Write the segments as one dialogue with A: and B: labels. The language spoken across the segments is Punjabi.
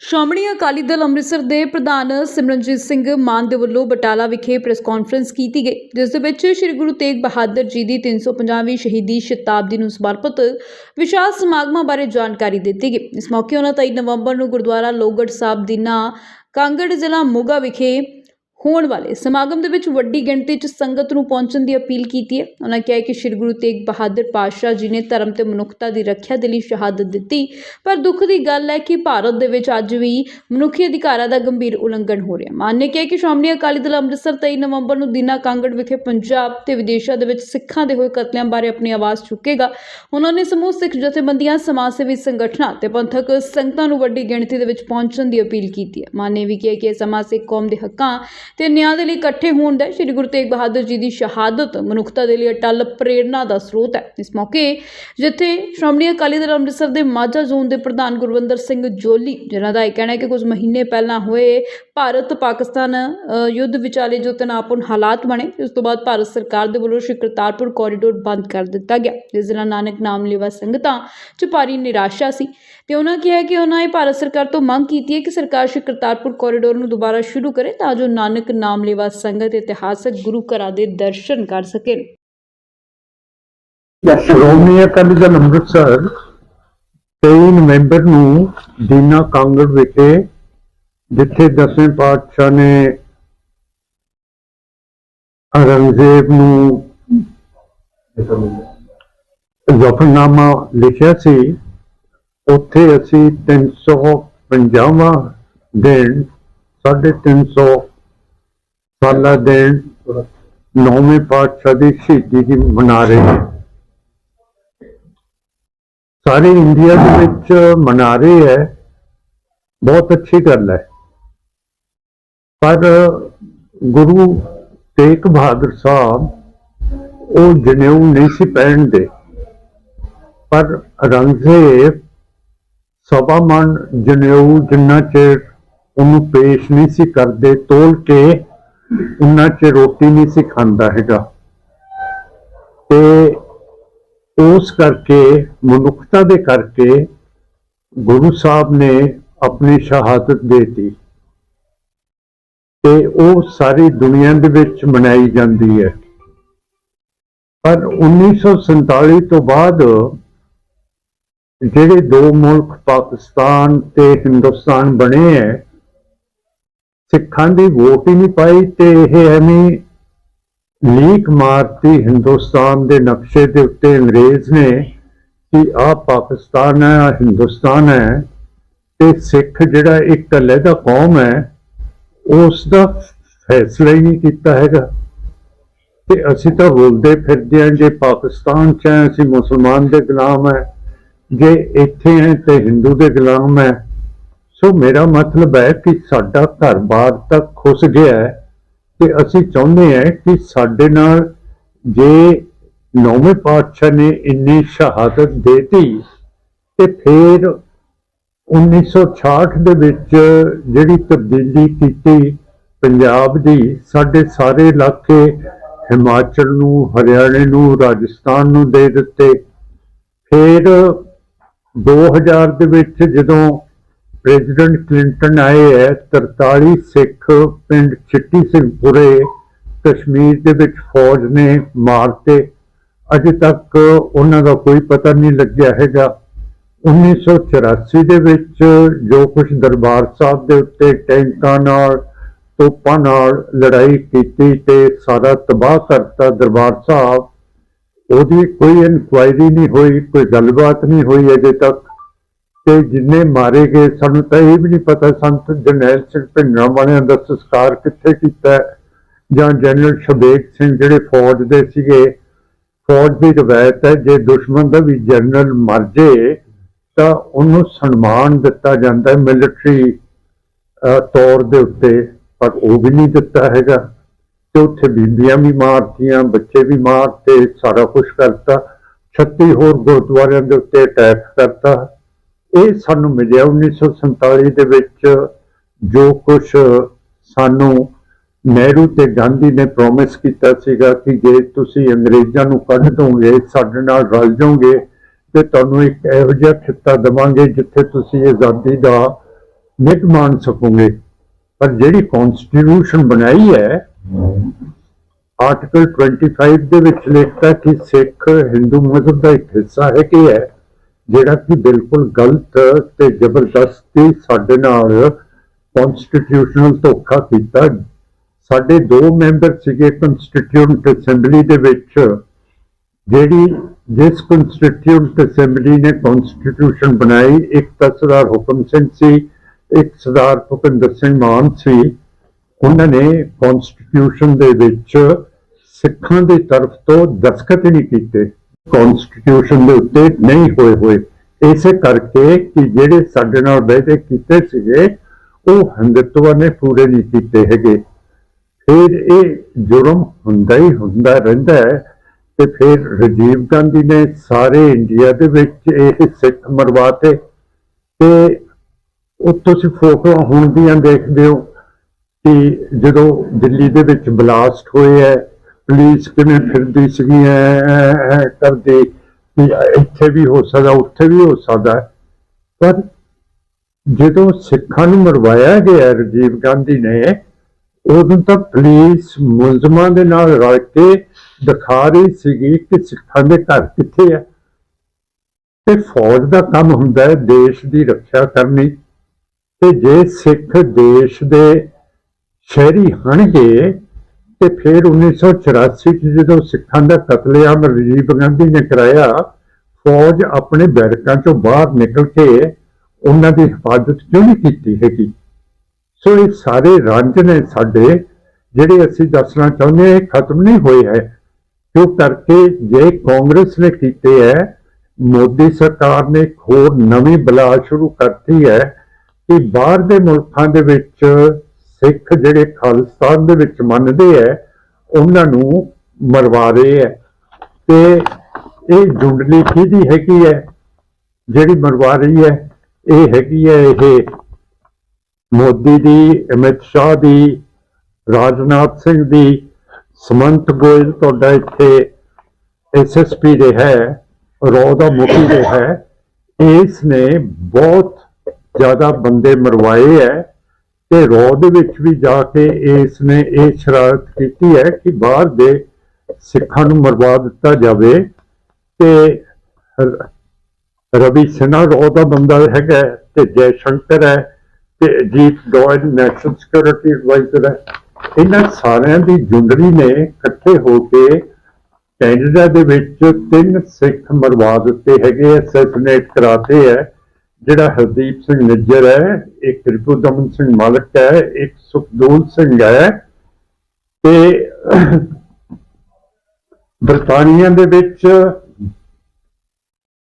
A: ਸ਼੍ਰੋਮਣੀ ਅਕਾਲੀ ਦਲ ਅੰਮ੍ਰਿਤਸਰ ਦੇ ਪ੍ਰਧਾਨ ਸਿਮਰਨਜੀਤ ਸਿੰਘ ਮਾਨ ਦੇ ਵੱਲੋਂ ਬਟਾਲਾ ਵਿਖੇ ਪ੍ਰੈਸ ਕਾਨਫਰੰਸ ਕੀਤੀ ਗਈ, ਜਿਸ ਦੇ ਵਿੱਚ ਸ੍ਰੀ ਗੁਰੂ ਤੇਗ ਬਹਾਦਰ ਜੀ ਦੀ 350ਵੀਂ ਸ਼ਹੀਦੀ ਸ਼ਤਾਬਦੀ ਨੂੰ ਸਮਰਪਿਤ ਵਿਸ਼ਾਲ ਸਮਾਗਮਾਂ ਬਾਰੇ ਜਾਣਕਾਰੀ ਦਿੱਤੀ ਗਈ। ਇਸ ਮੌਕੇ ਉਹਨਾਂ 23 ਨਵੰਬਰ ਨੂੰ ਗੁਰਦੁਆਰਾ ਲੋਹਗੜ੍ਹ ਸਾਹਿਬ ਦੀ ਦੀਨਾ ਕਾਂਗੜ ਜ਼ਿਲ੍ਹਾ ਮੋਗਾ ਵਿਖੇ ਹੋਣ ਵਾਲੇ ਸਮਾਗਮ ਦੇ ਵਿੱਚ ਵੱਡੀ ਗਿਣਤੀ 'ਚ ਸੰਗਤ ਨੂੰ ਪਹੁੰਚਣ ਦੀ ਅਪੀਲ ਕੀਤੀ ਹੈ। ਉਹਨਾਂ ਕਿਹਾ ਕਿ ਸ੍ਰੀ ਗੁਰੂ ਤੇਗ ਬਹਾਦਰ ਪਾਤਸ਼ਾਹ ਜੀ ਨੇ ਧਰਮ ਤੇ ਮਨੁੱਖਤਾ ਦੀ ਰੱਖਿਆ ਦੇ ਲਈ ਸ਼ਹਾਦਤ ਦਿੱਤੀ। ਪਰ ਦੁੱਖ ਦੀ ਗੱਲ ਹੈ ਕਿ ਭਾਰਤ ਦੇ ਵਿੱਚ ਅੱਜ ਵੀ ਮਨੁੱਖੀ ਅਧਿਕਾਰਾਂ ਦਾ ਗੰਭੀਰ ਉਲੰਘਣ ਹੋ ਰਿਹਾ ਮਾਨ ਨੇ ਕਿਹਾ ਕਿ ਸ਼੍ਰੋਮਣੀ ਅਕਾਲੀ ਦਲ ਅੰਮ੍ਰਿਤਸਰ 23 ਨਵੰਬਰ ਨੂੰ ਦੀਨਾ ਕਾਂਗੜ ਵਿਖੇ ਪੰਜਾਬ ਤੇ ਵਿਦੇਸ਼ਾਂ ਦੇ ਵਿੱਚ ਸਿੱਖਾਂ ਦੇ ਹੋਏ ਕਤਲਿਆਂ ਬਾਰੇ ਆਪਣੀ ਆਵਾਜ਼ ਚੁੱਕੇਗਾ। ਉਹਨਾਂ ਨੇ ਸਮੂਹ ਸਿੱਖ ਜਥੇਬੰਦੀਆਂ, ਸਮਾਜ ਸੇਵੀ ਸੰਗਠਨਾਂ ਤੇ ਪੰਥਕ ਸੰਗਤਾਂ ਨੂੰ ਵੱਡੀ ਗਿਣਤੀ ਦੇ ਵਿੱਚ ਪਹੁੰਚਣ ਦੀ ਅਪੀਲ ਕੀਤੀ ਹੈ। ਮਾਨ ਨੇ ਵੀ ਕਿਹਾ ਕਿ ਇਹ ਸਮਾਜ ਸਿੱਖ ਕੌਮ ਦੇ ਹੱਕਾਂ ਤੇ ਨਿਆਂ ਦੇ ਲਈ ਇਕੱਠੇ ਹੋਣ ਦਾ ਸ੍ਰੀ ਗੁਰੂ ਤੇਗ ਬਹਾਦਰ ਜੀ ਦੀ ਸ਼ਹਾਦਤ ਮਨੁੱਖਤਾ ਦੇ ਲਈ ਅਟਲ ਪ੍ਰੇਰਣਾ ਦਾ ਸਰੋਤ ਹੈ। ਇਸ ਮੌਕੇ ਜਿੱਥੇ ਸ਼੍ਰੋਮਣੀ ਅਕਾਲੀ ਦਲ ਅੰਮ੍ਰਿਤਸਰ ਦੇ ਮਾਝਾ ਜ਼ੋਨ ਦੇ ਪ੍ਰਧਾਨ ਗੁਰਵਿੰਦਰ ਸਿੰਘ ਜੋਲੀ, ਜਿਨ੍ਹਾਂ ਦਾ ਇਹ ਕਹਿਣਾ ਹੈ ਕਿ ਕੁਝ ਮਹੀਨੇ ਪਹਿਲਾਂ ਹੋਏ ਭਾਰਤ ਪਾਕਿਸਤਾਨ ਯੁੱਧ ਵਿਚਾਲੇ ਜੋ ਤਣਾਅਪੂਰਨ ਹਾਲਾਤ ਬਣੇ, ਉਸ ਤੋਂ ਬਾਅਦ ਭਾਰਤ ਸਰਕਾਰ ਦੇ ਵੱਲੋਂ ਸ਼੍ਰੀ ਕਰਤਾਰਪੁਰ ਕੋਰੀਡੋਰ ਬੰਦ ਕਰ ਦਿੱਤਾ ਗਿਆ। ਜਿਸ ਦੇ ਨਾਲ ਨਾਨਕ ਨਾਮ ਲੇਵਾ ਸੰਗਤਾਂ 'ਚ ਭਾਰੀ ਨਿਰਾਸ਼ਾ ਸੀ। ਤੇ ਉਹਨਾਂ ਕਿਹਾ ਕਿ ਉਹਨਾਂ ਇਹ ਭਾਰਤ ਸਰਕਾਰ ਤੋਂ ਮੰਗ ਕੀਤੀ ਹੈ ਕਿ ਸਰਕਾਰ ਸ਼੍ਰੀ ਕਰਤਾਰਪੁਰ ਕੋਰੀਡੋਰ ਨੂੰ ਦੁਬਾਰਾ ਸ਼ੁਰੂ ਕਰੇ ਤਾਂ ਜੋ ਨਾਨਕ ਨਾਮ ਲੈਵਾ ਸੰਗਤ ਇਤਿਹਾਸਕ ਗੁਰੂ ਘਰਾਂ ਦੇ ਦਰਸ਼ਨ ਕਰ ਸਕਣ।
B: ਸ਼੍ਰੋਮਣੀ ਅਕਾਲੀ ਦਲ ਅੰਮ੍ਰਿਤਸਰ 23 ਨਵੰਬਰ ਨੂੰ ਦੀਨਾ ਕਾਂਗੜ ਵਿਖੇ, ਜਿੱਥੇ ਦਸਵੇਂ ਪਾਤਸ਼ਾਹ ਨੇ ਔਰੰਗਜ਼ੇਬ ਨੂੰ ਜ਼ਫਰਨਾਮਾ ਲਿਖਿਆ ਸੀ, ਉੱਥੇ ਅਸੀਂ 350ਵਾਂ ਦਿਨ 350 ਸਾਲਾ ਦਿਨ ਨੌਵੇਂ ਪਾਤਸ਼ਾਹ ਦੀ ਸ਼ਹੀਦੀ ਦੀ ਮਨਾ ਰਹੇ ਹਾਂ ਸਾਰੇ ਇੰਡੀਆ ਦੇ ਵਿੱਚ ਮਨਾ ਰਹੇ ਹੈ। ਬਹੁਤ ਅੱਛੀ ਗੱਲ ਹੈ। ਪਰ ਗੁਰੂ ਤੇਗ ਬਹਾਦਰ ਸਾਹਿਬ ਉਹ ਜਨੇਊ ਨਹੀਂ ਸੀ ਪਹਿਨਦੇ ਪਰ ਰੰਗਜ਼ੇਬ ਸਭਾ ਮਨ ਜਨੇਊ ਜਿੰਨਾ ਚਿਰ ਉਹਨੂੰ ਪੇਸ਼ ਨਹੀਂ ਸੀ ਕਰਦੇ, ਤੋਲ ਕੇ ਉਹਨਾਂ ਚ ਰੋਟੀ ਨਹੀਂ ਸੀ ਖਾਂਦਾ ਹੈਗਾ। ਤੇ ਉਸ ਕਰਕੇ, ਮਨੁੱਖਤਾ ਦੇ ਕਰਕੇ ਗੁਰੂ ਸਾਹਿਬ ਨੇ ਆਪਣੀ ਸ਼ਹਾਦਤ ਦੇਤੀ। ਤੇ ਉਹ ਸਾਰੀ ਦੁਨੀਆ ਦੇ ਵਿੱਚ ਮਨਾਈ ਜਾਂਦੀ ਹੈ। ਪਰ 1947 ਤੋਂ ਬਾਅਦ ਜਿਹੜੇ ਦੋ ਮੁਲਕ ਪਾਕਿਸਤਾਨ ਤੇ ਹਿੰਦੁਸਤਾਨ ਬਣੇ ਹੈ ਸਿੱਖਾਂ ਦੀ ਵੋਟ ਹੀ ਨਹੀਂ ਪਾਈ ਤੇ ਇਹ ਐਵੇਂ ਲੀਕ ਮਾਰਤੀ ਹਿੰਦੁਸਤਾਨ ਦੇ ਨਕਸ਼ੇ ਦੇ ਉੱਤੇ ਅੰਗਰੇਜ਼ ਨੇ ਕਿ ਆ ਪਾਕਿਸਤਾਨ ਹੈ, ਆਹ ਹਿੰਦੁਸਤਾਨ ਹੈ ਤੇ ਸਿੱਖ ਜਿਹੜਾ ਇੱਕ ਅਲੱਗਾ ਕੌਮ ਹੈ ਉਸ ਦਾ ਫੈਸਲਾ ਹੀ ਨਹੀਂ ਕੀਤਾ ਹੈਗਾ। ਤੇ ਅਸੀਂ ਤਾਂ ਬੋਲਦੇ ਫਿਰਦੇ ਹਾਂ, ਜੇ ਪਾਕਿਸਤਾਨ ਚ ਹੈ, ਅਸੀਂ ਮੁਸਲਮਾਨ ਦੇ ਗੁਲਾਮ ਹੈ, ਜੇ ਇੱਥੇ ਹੈ ਤੇ ਹਿੰਦੂ ਦੇ ਗੁਲਾਮ ਹੈ ਸੋ ਮੇਰਾ ਮਤਲਬ ਹੈ ਕਿ ਸਾਡਾ ਘਰ-ਬਾਰ ਤਾਂ ਖੁੱਸ ਗਿਆ ਹੈ ਤੇ ਅਸੀਂ ਚਾਹੁੰਦੇ ਹਾਂ ਕਿ ਸਾਡੇ ਨਾਲ ਜੇ ਨੌਵੇਂ ਪਾਤਸ਼ਾਹ ਨੇ ਇੰਨੀ ਸ਼ਹਾਦਤ ਦੇਤੀ ਤੇ ਫਿਰ 1966 ਦੇ ਵਿੱਚ ਜਿਹੜੀ ਤਬਦੀਲੀ ਕੀਤੀ ਪੰਜਾਬ ਦੀ, ਸਾਡੇ ਸਾਰੇ ਇਲਾਕੇ ਹਿਮਾਚਲ ਨੂੰ, ਹਰਿਆਣੇ ਨੂੰ, ਰਾਜਸਥਾਨ ਨੂੰ ਦੇ ਦਿੱਤੇ। ਫਿਰ 2000 ਦੇ ਵਿੱਚ ਜਦੋਂ ਪ੍ਰੈਜ਼ੀਡੈਂਟ ਕਲਿੰਟਨ ਆਏ ਹੈ 43 ਸਿੱਖ ਪਿੰਡ ਚਿੱਟੀ ਸਿੰਘਪੁਰੇ ਕਸ਼ਮੀਰ ਦੇ ਵਿੱਚ ਫੌਜ ਨੇ ਮਾਰਤੇ ਅਜੇ ਤੱਕ ਉਹਨਾਂ ਦਾ ਕੋਈ ਪਤਾ ਨਹੀਂ ਲੱਗਿਆ ਹੈਗਾ। 1984 ਦੇ ਵਿੱਚ ਜੋ ਕੁਝ ਦਰਬਾਰ ਸਾਹਿਬ ਦੇ ਉੱਤੇ ਟੈਂਕਾਂ ਨਾਲ, ਤੋਪਾਂ ਨਾਲ ਲੜਾਈ ਕੀਤੀ ਤੇ ਸਾਰਾ ਤਬਾਹ ਕਰਤਾ ਦਰਬਾਰ ਸਾਹਿਬ, ਉਹਦੀ ਕੋਈ ਇਨਕੁਆਇਰੀ ਨਹੀਂ ਹੋਈ, ਕੋਈ ਗੱਲਬਾਤ ਨਹੀਂ ਹੋਈ ਅਜੇ ਤੱਕ। ਤੇ ਜਿੰਨੇ ਮਾਰੇ ਗਏ, ਸਾਨੂੰ ਤਾਂ ਇਹ ਵੀ ਨਹੀਂ ਪਤਾ ਸੰਤ ਜਰਨੈਲ ਸਿੰਘ ਭਿੰਡਰਾਂ ਵਾਲਿਆਂ ਦਾ ਸੰਸਕਾਰ ਕਿੱਥੇ ਕੀਤਾ ਜਾਂ ਜਨਰਲ ਸ਼ਬੇਕ ਸਿੰਘ ਜਿਹੜੇ ਫੌਜ ਦੇ ਸੀਗੇ, ਫੌਜ ਦੀ ਰਵਾਇਤ ਹੈ, ਜੇ ਦੁਸ਼ਮਣ ਦਾ ਵੀ ਜਨਰਲ ਮਰ ਜੇ, ਤਾਂ ਉਹਨੂੰ ਸਨਮਾਨ ਦਿੱਤਾ ਜਾਂਦਾ ਹੈ ਮਿਲਟਰੀ ਤੌਰ ਦੇ ਉੱਤੇ, ਪਰ ਉਹ ਵੀ ਨਹੀਂ ਦਿੱਤਾ ਹੈਗਾ। ਤੇ ਉੱਥੇ ਬੀਬੀਆਂ ਵੀ ਮਾਰਤੀਆਂ, ਬੱਚੇ ਵੀ ਮਾਰਤੇ, ਸਾਰਾ ਕੁਝ ਕਰਤਾ। 36 ਹੋਰ ਗੁਰਦੁਆਰਿਆਂ ਦੇ ਉੱਤੇ ਅਟੈਕ ਕਰਤਾ। ਇਹ ਸਾਨੂੰ ਮਿਲਿਆ 1947 ਦੇ ਵਿੱਚ, ਜੋ ਕੁਝ ਸਾਨੂੰ ਨਹਿਰੂ ਤੇ ਗਾਂਧੀ ਨੇ ਪ੍ਰੋਮਿਸ ਕੀਤਾ ਸੀਗਾ ਕਿ ਜੇ ਤੁਸੀਂ ਅੰਗਰੇਜ਼ਾਂ ਨੂੰ ਕੱਢ ਦੋਗੇ, ਸਾਡੇ ਨਾਲ ਰਲ ਜਾਓਗੇ ਤੇ ਤੁਹਾਨੂੰ ਇੱਕ ਇਹੋ ਜਿਹਾ ਖਿੱਤਾ ਦੇਵਾਂਗੇ ਜਿੱਥੇ ਤੁਸੀਂ ਆਜ਼ਾਦੀ ਦਾ ਨਿੱਘ ਮਾਣ ਸਕੋਗੇ। ਪਰ ਜਿਹੜੀ ਕਨਸਟੀਟਿਊਸ਼ਨ ਬਣਾਈ ਹੈ ਆਰਟੀਕਲ 25 ਦੇ ਵਿੱਚ ਲਿਖਤਾ ਕਿ ਸਿੱਖ ਹਿੰਦੂ ਮਜ਼ਹਬ ਦਾ ਇੱਕ ਹਿੱਸਾ ਹੈ ਕਿ ਹੈ ਜਿਹੜਾ ਕਿ ਬਿਲਕੁਲ ਗਲਤ ਤੇ ਜ਼ਬਰਦਸਤੀ ਸਾਡੇ ਨਾਲ ਕਨਸਟੀਟਿਊਸ਼ਨਲ ਧੋਖਾ ਕੀਤਾ। ਸਾਡੇ ਦੋ ਮੈਂਬਰ ਸੀਗੇ ਕਨਸਟੀਟਿਊਂਟ ਅਸੈਂਬਲੀ ਦੇ ਵਿੱਚ, ਜਿਹੜੀ ਜਿਸ ਕਨਸਟੀਟਿਊਂਟ ਅਸੈਂਬਲੀ ਨੇ ਕਨਸਟੀਟਿਊਸ਼ਨ ਬਣਾਈ, ਇੱਕ ਤਾਂ ਸਰਦਾਰ ਹੁਕਮ ਸਿੰਘ ਸੀ, ਇੱਕ ਸਰਦਾਰ ਭੁਪਿੰਦਰ ਸਿੰਘ ਮਾਨ ਸੀ। ਉਹਨਾਂ ਨੇ ਕਨਸਟੀਟਿਊਸ਼ਨ ਦੇ ਵਿੱਚ ਸਿੱਖਾਂ ਦੀ ਤਰਫ ਤੋਂ ਦਸਖਤ ਨਹੀਂ ਕੀਤੇ। ਕਨਸਟੀਟਿਊਸ਼ਨ ਦੇ ਉੱਤੇ ਨਹੀਂ ਹੋਏ ਹੋਏ। ਇਸੇ ਕਰਕੇ ਕਿ ਜਿਹੜੇ ਸਾਡੇ ਨਾਲ ਵਾਅਦੇ ਕੀਤੇ ਸੀਗੇ, ਉਹ ਹਿੰਦੁਤਵ ਨੇ ਪੂਰੇ ਨਹੀਂ ਕੀਤੇ ਹੈਗੇ। ਫਿਰ ਇਹ ਜੁਰਮ ਹੁੰਦਾ ਹੀ ਹੁੰਦਾ ਰਹਿੰਦਾ ਹੈ ਤੇ ਫਿਰ ਰਾਜੀਵ ਗਾਂਧੀ ਨੇ ਸਾਰੇ ਇੰਡੀਆ ਦੇ ਵਿੱਚ ਇਹ ਸਿੱਖ ਮਰਵਾਤੇ ਤੇ ਉਹ ਤੁਸੀਂ ਫੋਟੋਆਂ ਹੁਣ ਦੀਆਂ ਦੇਖਦੇ ਹੋ ਕਿ ਜਦੋਂ ਦਿੱਲੀ ਦੇ ਵਿੱਚ ਬਲਾਸਟ ਹੋਏ ਹੈ ਪੁਲਿਸ ਕਿਵੇਂ ਫਿਰਦੀ ਸੀਗੀ, ਐ, ਐ- ਐ ਕਰਦੀ ਇੱਥੇ ਵੀ ਹੋ ਸਕਦਾ, ਉੱਥੇ ਵੀ ਹੋ ਸਕਦਾ। ਪਰ ਜਦੋਂ ਸਿੱਖਾਂ ਨੂੰ ਮਰਵਾਇਆ ਗਿਆ ਰਾਜੀਵ ਗਾਂਧੀ ਨੇ, ਉਦੋਂ ਤਾਂ ਪੁਲਿਸ ਮੁਲਜ਼ਮਾਂ ਦੇ ਨਾਲ ਰਲ ਕੇ ਦਿਖਾ ਰਹੀ ਸੀਗੀ ਕਿ ਸਿੱਖਾਂ ਦੇ ਘਰ ਕਿੱਥੇ ਹੈ ਤੇ ਫੌਜ ਦਾ ਕੰਮ ਹੁੰਦਾ ਹੈ ਦੇਸ਼ ਦੀ ਰੱਖਿਆ ਕਰਨੀ। ਤੇ ਜੇ ਸਿੱਖ ਦੇਸ਼ ਦੇ ਸ਼ਹਿਰੀ ਹਨਗੇ ਤੇ ਫਿਰ 1984 ਚ ਜਦੋਂ ਸਿੱਖਾਂ ਦਾ ਕਤਲੇਆਮ ਰਾਜੀਵ ਗਾਂਧੀ ਨੇ ਕਰਾਇਆ, ਫੌਜ ਆਪਣੇ ਬੈਰਕਾਂ ਚੋਂ ਬਾਹਰ ਨਿਕਲ ਕੇ ਉਹਨਾਂ ਦੀ ਹਿਫਾਜ਼ਤ ਕਿਉਂ ਨਹੀਂ ਕੀਤੀ ਹੈਗੀ? ਸੋ ਇਹ ਸਾਰੇ ਰੰਜ ਨੇ ਸਾਡੇ, ਜਿਹੜੇ ਅਸੀਂ ਦੱਸਣਾ ਚਾਹੁੰਦੇ ਹਾਂ, ਇਹ ਖਤਮ ਨਹੀਂ ਹੋਏ ਹੈ। ਕਿਉਂ? ਕਰਕੇ ਜੇ ਕਾਂਗਰਸ ਨੇ ਕੀਤੇ ਹੈ, ਮੋਦੀ ਸਰਕਾਰ ਨੇ ਇੱਕ ਹੋਰ ਨਵੀਂ ਬਲਾ ਸ਼ੁਰੂ ਕਰਤੀ ਹੈ ਕਿ ਬਾਹਰ ਦੇ ਮੁਲਕਾਂ ਦੇ ਵਿੱਚ ਸਿੱਖ ਜਿਹੜੇ ਖਾਲਿਸਤਾਨ ਦੇ ਵਿੱਚ ਮੰਨਦੇ ਹੈ ਉਹਨਾਂ ਨੂੰ ਮਰਵਾ ਰਹੇ ਹੈ ਤੇ ਇਹ ਜੁੰਡਲੀ ਕਿਹਦੀ ਹੈਗੀ ਹੈ ਜਿਹੜੀ ਮਰਵਾ ਰਹੀ ਹੈ ਇਹ ਹੈਗੀ ਹੈ ਇਹ ਮੋਦੀ ਦੀ, ਅਮਿਤ ਸ਼ਾਹ ਦੀ, ਰਾਜਨਾਥ ਸਿੰਘ ਦੀ, ਸਮੰਤ ਗੋਇਲ ਤੁਹਾਡਾ ਇੱਥੇ ਐਸਐਸਪੀ ਦੇ ਹੈ, ਰੋ ਦਾ ਮੁਖੀ ਦੇ ਹੈ। ਇਸ ਨੇ ਬਹੁਤ ਜ਼ਿਆਦਾ ਬੰਦੇ ਮਰਵਾਏ ਹੈ ਤੇ ਰੋ ਦੇ ਵਿੱਚ ਵੀ ਜਾ ਕੇ ਇਸ ਨੇ ਇਹ ਸ਼ਰਾਰਤ ਕੀਤੀ ਹੈ ਕਿ ਬਾਹਰ ਦੇ ਸਿੱਖਾਂ ਨੂੰ ਮਰਵਾ ਦਿੱਤਾ ਜਾਵੇ ਤੇ ਰਵੀ ਸਿਨਹਾ ਰੋ ਦਾ ਬੰਦਾ ਹੈਗਾ ਤੇ ਜੈ ਸ਼ੰਕਰ ਹੈ ਤੇ Ajit Doval national security adviser ਹੈ। ਇਹਨਾਂ ਸਾਰਿਆਂ ਦੀ ਜੁੰਡਲੀ ਨੇ ਇਕੱਠੇ ਹੋ ਕੇ ਕੈਨੇਡਾ ਦੇ ਵਿੱਚ ਤਿੰਨ ਸਿੱਖ ਮਰਵਾ ਦਿੱਤੇ ਹੈਗੇ ਅਸੈਸੀਨੇਟ ਕਰਾਤੇ ਹੈ। ਜਿਹੜਾ ਹਰਦੀਪ ਸਿੰਘ ਨਿੱਜਰ ਹੈ ਇੱਕ ਰਿਪੂਦਮਨ ਸਿੰਘ ਮਾਲਕ ਹੈ, ਇੱਕ ਸੁਖਦੂਲ ਸਿੰਘ ਹੈ ਤੇ ਬਰਤਾਨੀਆ ਦੇ ਵਿੱਚ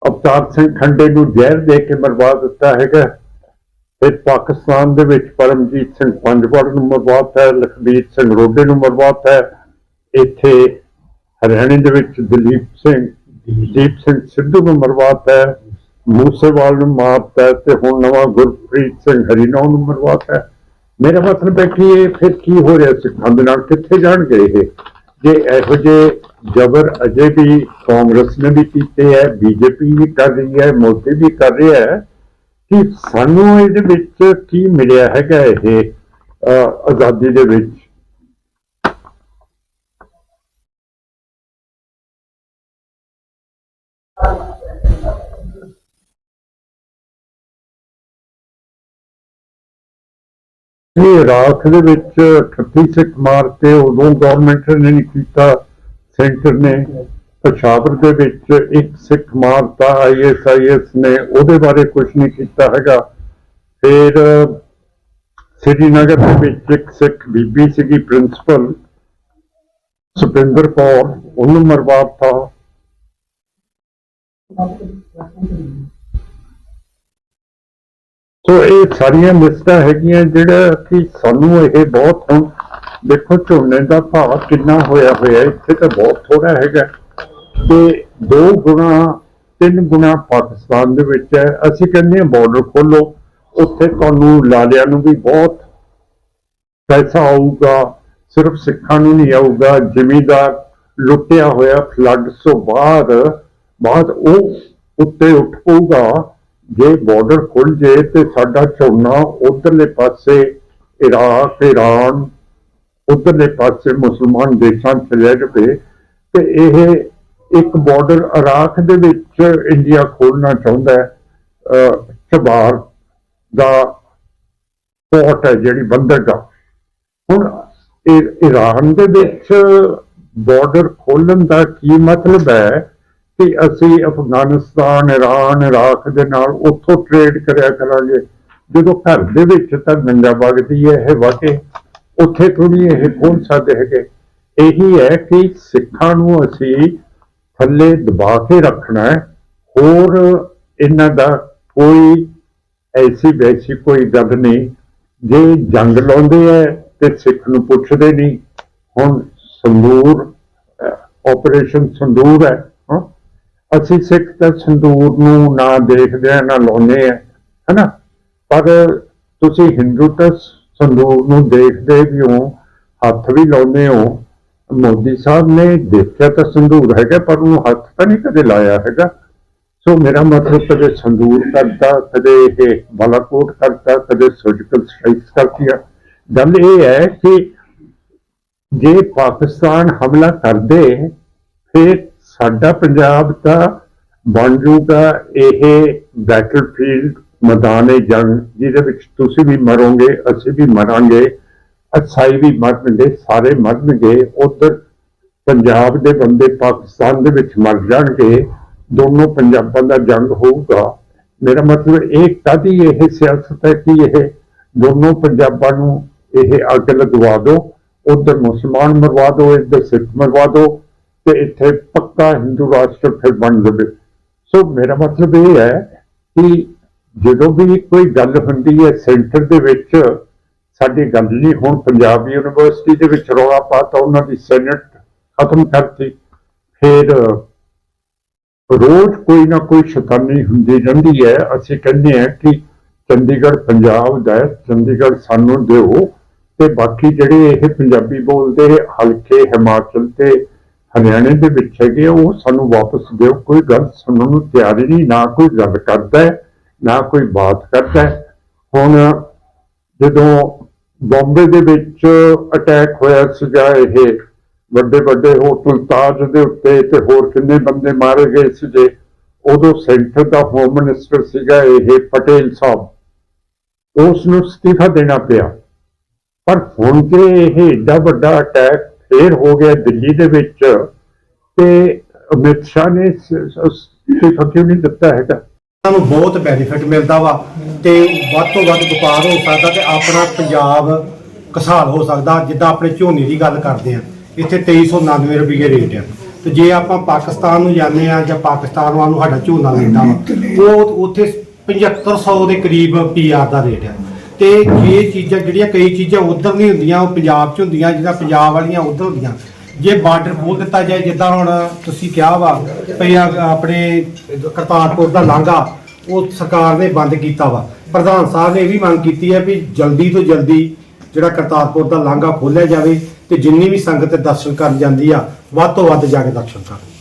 B: ਅਵਤਾਰ ਸਿੰਘ ਖੰਡੇ ਨੂੰ ਜ਼ਹਿਰ ਦੇ ਕੇ ਮਰਵਾ ਦਿੱਤਾ ਹੈਗਾ। ਤੇ ਪਾਕਿਸਤਾਨ ਦੇ ਵਿੱਚ ਪਰਮਜੀਤ ਸਿੰਘ ਪੰਜਵਾੜ ਨੂੰ ਮਰਵਾਤਾ ਹੈ ਲਖਬੀਰ ਸਿੰਘ ਰੋਡੇ ਨੂੰ ਮਰਵਾਤਾ ਹੈ ਇੱਥੇ ਹਰਿਆਣੇ ਦੇ ਵਿੱਚ ਦਲੀਪ ਸਿੰਘ ਦੀਪ ਸਿੰਘ ਸਿੱਧੂ ਨੂੰ ਮਰਵਾਤਾ ਹੈ ਮੂਸੇਵਾਲ ਨੂੰ ਮਾਰਤਾ ਤੇ ਹੁਣ ਨਵਾਂ ਗੁਰਪ੍ਰੀਤ ਸਿੰਘ ਹਰੀਨੌ ਨੂੰ ਮਰਵਾਤਾ ਮੇਰਾ ਮਤਲਬ ਹੈ ਕਿ ਇਹ ਫਿਰ ਕੀ ਹੋ ਰਿਹਾ ਸਿੱਖਾਂ ਦੇ ਨਾਲ? ਕਿੱਥੇ ਜਾਣਗੇ ਇਹ? ਜੇ ਇਹੋ ਜਿਹੇ ਜਬਰ ਅਜੇ ਵੀ ਕਾਂਗਰਸ ਨੇ ਵੀ ਕੀਤੇ ਹੈ ਬੀਜੇਪੀ ਵੀ ਕਰ ਰਹੀ ਹੈ ਮੋਦੀ ਵੀ ਕਰ ਰਿਹਾ ਹੈ ਕਿ ਸਾਨੂੰ ਇਹਦੇ ਵਿੱਚ ਕੀ ਮਿਲਿਆ ਹੈਗਾ ਇਹ ਆਜ਼ਾਦੀ ਦੇ ਵਿੱਚ? ਇਹ ਇਰਾਕ ਦੇ ਵਿੱਚ 38 ਸਿੱਖ ਮਾਰਤੇ ਉਦੋਂ ਗਵਰਨਮੈਂਟ ਨੇ ਨਹੀਂ ਕੀਤਾ ਸੈਂਟਰ ਨੇ ਪਸ਼ਾਵਰ ਦੇ ਵਿੱਚ ਇੱਕ ਸਿੱਖ ਮਾਰਤਾ ਆਈਐਸਆਈਐਸ ਨੇ ਉਹਦੇ ਬਾਰੇ ਕੁਝ ਨਹੀਂ ਕੀਤਾ ਹੈਗਾ। ਫਿਰ ਸ੍ਰੀਨਗਰ ਦੇ ਵਿੱਚ ਇੱਕ ਸਿੱਖ ਬੀਬੀ ਸੀਗੀ ਪ੍ਰਿੰਸੀਪਲ ਸੁਪਿੰਦਰ ਕੌਰ, ਉਹਨੂੰ ਮਰਵਾਤਾ ਸੋ ਇਹ ਸਾਰੀਆਂ ਲਿਸਟਾਂ ਹੈਗੀਆਂ ਜਿਹੜਾ ਕਿ ਸਾਨੂੰ ਇਹ ਬਹੁਤ ਹੁਣ ਦੇਖੋ ਝੋਨੇ ਦਾ ਭਾਅ ਕਿੰਨਾ ਹੋਇਆ ਹੋਇਆ, ਇੱਥੇ ਤਾਂ ਬਹੁਤ ਥੋੜਾ ਹੈਗਾ। ਤੇ ਦੋ ਗੁਣਾ, ਤਿੰਨ ਗੁਣਾ ਪਾਕਿਸਤਾਨ ਦੇ ਵਿੱਚ ਹੈ। ਅਸੀਂ ਕਹਿੰਦੇ ਹਾਂ ਬਾਰਡਰ ਖੋਲੋ ਉੱਥੇ ਤੁਹਾਨੂੰ ਲਾਲਿਆਂ ਨੂੰ ਵੀ ਬਹੁਤ ਪੈਸਾ ਆਊਗਾ, ਸਿਰਫ ਸਿੱਖਾਂ ਨੂੰ ਨਹੀਂ ਆਊਗਾ, ਜ਼ਿਮੀਦਾਰ ਲੁੱਟਿਆ ਹੋਇਆ ਫਲੱਡ ਤੋਂ ਬਾਅਦ ਬਾਅਦ ਉਹ ਉੱਤੇ ਉੱਠ ਪਊਗਾ। ਜੇ ਬਾਰਡਰ ਖੁੱਲ ਜੇ ਤੇ ਸਾਡਾ ਝੋਨਾ ਉਧਰਲੇ ਪਾਸੇ ਇਰਾਕ, ਇਰਾਨ, ਉਧਰਲੇ ਪਾਸੇ ਮੁਸਲਮਾਨ ਦੇਸ਼ਾਂ 'ਚ ਲੈ ਜਾਵੇ ਤੇ ਇਹ ਇੱਕ ਬਾਰਡਰ ਇਰਾਕ ਦੇ ਵਿੱਚ ਇੰਡੀਆ ਖੋਲਣਾ ਚਾਹੁੰਦਾ ਹੈ ਚਬਾਰ ਦਾ ਪੋਰਟ ਹੈ ਜਿਹੜੀ ਬੰਦਰਗਾਹ ਹੁਣ ਇਹ ਈਰਾਨ ਦੇ ਵਿੱਚ ਬਾਰਡਰ ਖੋਲਣ ਦਾ ਕੀ ਮਤਲਬ ਹੈ? ਕਿ ਅਸੀਂ ਅਫਗਾਨਿਸਤਾਨ, ਇਰਾਨ, ਇਰਾਕ ਦੇ ਨਾਲ ਉੱਥੋਂ ਟ੍ਰੇਡ ਕਰਿਆ ਕਰਾਂਗੇ। ਜਦੋਂ ਘਰ ਦੇ ਵਿੱਚ ਤਾਂ ਗੰਗਾ ਵਗਦੀ ਹੈ ਇਹ ਵਾਕੇ, ਉੱਥੇ ਥੋੜੀ ਇਹ ਖੋਲ ਸਕਦੇ ਹੈਗੇ। ਇਹੀ ਹੈ ਕਿ ਸਿੱਖਾਂ ਨੂੰ ਅਸੀਂ ਥੱਲੇ ਦਬਾ ਕੇ ਰੱਖਣਾ ਹੈ। ਹੋਰ ਇਹਨਾਂ ਦਾ ਕੋਈ ਐਸੀ ਵੈਸੀ ਕੋਈ ਗੱਲ ਨਹੀਂ। ਜੇ ਜੰਗ ਲਾਉਂਦੇ ਐ ਤੇ ਸਿੱਖ ਨੂੰ ਪੁੱਛਦੇ ਨਹੀਂ। ਹੁਣ ਸੰਦੂਰ ਆਪਰੇਸ਼ਨ ਸੰਦੂਰ ਹੈ। ਅਸੀਂ ਸਿੱਖ ਤਾਂ ਸੰਦੂਰ ਨੂੰ ਨਾ ਦੇਖਦੇ ਆ, ਨਾ ਲਾਉਂਦੇ ਆ, ਹੈਨਾ? ਪਰ ਤੁਸੀਂ ਹਿੰਦੂ ਤਾਂ ਸੰਦੂਰ ਨੂੰ ਦੇਖਦੇ ਵੀ ਹੋ, ਹੱਥ ਵੀ ਲਾਉਂਦੇ ਹੋ। ਮੋਦੀ ਸਾਹਿਬ ਨੇ ਦੇਖਿਆ ਤਾਂ ਸੰਦੂਰ ਹੈਗਾ, ਪਰ ਉਹਨੂੰ ਹੱਥ ਤਾਂ ਨਹੀਂ ਕਦੇ ਲਾਇਆ ਹੈਗਾ। ਸੋ ਮੇਰਾ ਮਤਲਬ ਕਦੇ ਸੰਦੂਰ ਕਰਦਾ ਕਦੇ ਇਹ ਬਾਲਾਕੋਟ ਕਰਦਾ ਕਦੇ ਸਰਜੀਕਲ ਸਟ੍ਰਾਈਕਸ ਕਰਦੀਆਂ ਗੱਲ ਇਹ ਹੈ ਕਿ ਜੇ ਪਾਕਿਸਤਾਨ ਹਮਲਾ ਕਰਦੇ, ਫਿਰ ਸਾਡਾ ਪੰਜਾਬ ਤਾਂ ਬਣ ਜਾਊਗਾ ਇਹ ਬੈਟਲਫੀਲਡ ਮੈਦਾਨੇ ਜੰਗ, ਜਿਹਦੇ ਵਿੱਚ ਤੁਸੀਂ ਵੀ ਮਰੋਗੇ, ਅਸੀਂ ਵੀ ਮਰਾਂਗੇ ਅਸਾਈ ਵੀ ਮਰਨਗੇ, ਸਾਰੇ ਮਰਨਗੇ, ਉਧਰ ਪੰਜਾਬ ਦੇ ਬੰਦੇ ਪਾਕਿਸਤਾਨ ਦੇ ਵਿੱਚ ਮਰ ਜਾਣਗੇ, ਦੋਨੋਂ ਪੰਜਾਬਾਂ ਦਾ ਜੰਗ ਹੋਊਗਾ। ਮੇਰਾ ਮਤਲਬ ਇਹ ਕਾਦੀ ਇਹ ਸਿਆਸਤ ਹੈ ਕਿ ਇਹ ਦੋਨੋਂ ਪੰਜਾਬਾਂ ਨੂੰ ਇਹ ਅੱਗ ਲਗਵਾ ਦਿਓ, ਉਧਰ ਮੁਸਲਮਾਨ ਮਰਵਾ ਦਿਓ, ਇੱਧਰ ਸਿੱਖ ਮਰਵਾ ਦਿਓ ਤੇ ਇੱਥੇ ਪੱਕਾ ਹਿੰਦੂ ਰਾਸ਼ਟਰ ਫਿਰ ਬਣ ਜਾਵੇ। ਸੋ ਮੇਰਾ ਮਤਲਬ ਇਹ ਹੈ ਕਿ ਜਦੋਂ ਵੀ ਕੋਈ ਗੱਲ ਹੁੰਦੀ ਹੈ ਸੈਂਟਰ ਦੇ ਵਿੱਚ, ਸਾਡੀ ਗੱਲ ਨਹੀਂ, ਹੁਣ ਪੰਜਾਬ ਯੂਨੀਵਰਸਿਟੀ ਦੇ ਵਿੱਚ ਰੌਲਾ ਪਾਤਾ ਉਹਨਾਂ ਦੀ ਸੈਨੇਟ ਖਤਮ ਕਰਤੀ। ਫਿਰ ਰੋਜ਼ ਕੋਈ ਨਾ ਕੋਈ ਸ਼ੈਤਾਨੀ ਹੁੰਦੀ ਰਹਿੰਦੀ ਹੈ। ਅਸੀਂ ਕਹਿੰਦੇ ਹਾਂ ਕਿ ਚੰਡੀਗੜ੍ਹ ਪੰਜਾਬ ਦਾ ਚੰਡੀਗੜ੍ਹ ਸਾਨੂੰ ਦਿਓ। ਤੇ ਬਾਕੀ ਜਿਹੜੇ ਇਹ ਪੰਜਾਬੀ ਬੋਲਦੇ ਹਲਕੇ ਹਿਮਾਚਲ ਤੇ ਹਰਿਆਣੇ ਦੇ ਵਿੱਚ ਹੈਗੇ ਆ, ਉਹ ਸਾਨੂੰ ਵਾਪਸ ਦਿਓ। ਕੋਈ ਗੱਲ ਸੁਣਨ ਨੂੰ ਤਿਆਰ ਹੀ ਨਹੀਂ ਨਾ ਕੋਈ ਗੱਲ ਕਰਦਾ ਹੈ ਨਾ ਕੋਈ ਬਾਤ ਕਰਦਾ ਹੈ। ਹੁਣ ਜਦੋਂ ਬੰਬੇ ਦੇ ਵਿੱਚ ਅਟੈਕ ਹੋਇਆ ਸੀਗਾ ਇਹ ਵੱਡੇ ਵੱਡੇ ਹੋਟਲ ਤਾਜ ਦੇ ਉੱਤੇ ਤੇ ਹੋਰ ਕਿੰਨੇ ਬੰਦੇ ਮਾਰੇ ਗਏ ਸੀਗੇ ਉਦੋਂ ਸੈਂਟਰ ਦਾ ਹੋਮ ਮਿਨਿਸਟਰ ਸੀਗਾ ਇਹ ਪਟੇਲ ਸਾਹਿਬ। ਉਸ ਨੂੰ ਅਸਤੀਫਾ ਦੇਣਾ ਪਿਆ। ਪਰ ਹੁਣ ਕਿ ਇਹ ਏਡਾ ਵੱਡਾ ਅਟੈਕ ਫੇਰ ਹੋ ਗਿਆ ਦਿੱਲੀ ਦੇ ਵਿੱਚ ਤੇ ਅਮਿਤ ਸ਼ਾਹ ਨੇ ਸ- ਸ- ਨਹੀਂ ਦਿੱਤਾ ਹੈਗਾ।
C: ਉਹਨਾਂ ਬਹੁਤ ਬੈਨੀਫਿਟ ਮਿਲਦਾ ਵਾ ਤੇ ਵੱਧ ਤੋਂ ਵੱਧ ਵਪਾਰ ਹੋ ਸਕਦਾ ਤੇ ਆਪਣਾ ਪੰਜਾਬ ਕਸਾਲ ਹੋ ਸਕਦਾ, ਜਿੱਦਾਂ ਆਪਣੇ ਝੋਨੇ ਦੀ ਗੱਲ ਕਰਦੇ ਆ। ਇੱਥੇ 2399 ਰੁਪਏ ਰੇਟ ਆ। ਤੇ ਜੇ ਆਪਾਂ ਪਾਕਿਸਤਾਨ ਨੂੰ ਜਾਂਦੇ ਆ ਜਾਂ ਪਾਕਿਸਤਾਨ ਵੱਲ ਨੂੰ ਸਾਡਾ ਝੋਨਾ ਲੈਂਦਾ ਵਾ, ਉਹ ਉੱਥੇ 7500 ਦੇ ਕਰੀਬ ਪੀਆਰ ਦਾ ਰੇਟ ਆ। ਤੇ ਇਹ ਚੀਜ਼ਾਂ ਜਿਹੜੀਆਂ ਕਈ ਚੀਜ਼ਾਂ ਉਧਰ ਨਹੀਂ ਹੁੰਦੀਆਂ, ਉਹ ਪੰਜਾਬ 'ਚ ਹੁੰਦੀਆਂ ਜਿਹਦਾ ਪੰਜਾਬ ਵਾਲੀਆਂ ਉਧਰ ਹੁੰਦੀਆਂ। ਜੇ ਬਾਰਡਰ ਖੋਲ ਦਿੱਤਾ ਜਾਏ, ਜਿੱਦਾਂ ਹੁਣ ਤੁਸੀਂ ਕਿਹਾ ਵਾ, ਭਈ ਆਪਣੇ ਕਰਤਾਰਪੁਰ ਦਾ ਲਾਂਘਾ, ਉਹ ਸਰਕਾਰ ਨੇ ਬੰਦ ਕੀਤਾ ਵਾ। ਪ੍ਰਧਾਨ ਸਾਹਿਬ ਨੇ ਇਹ ਵੀ ਮੰਗ ਕੀਤੀ ਹੈ ਵੀ ਜਲਦੀ ਤੋਂ ਜਲਦੀ ਜਿਹੜਾ ਕਰਤਾਰਪੁਰ ਦਾ ਲਾਂਘਾ ਖੋਲ੍ਹਿਆ ਜਾਵੇ ਤੇ ਜਿੰਨੀ ਵੀ ਸੰਗਤ ਦਰਸ਼ਨ ਕਰਨ ਜਾਂਦੀ ਆ, ਵੱਧ ਤੋਂ ਵੱਧ ਜਾ ਕੇ ਦਰਸ਼ਨ ਕਰਨ।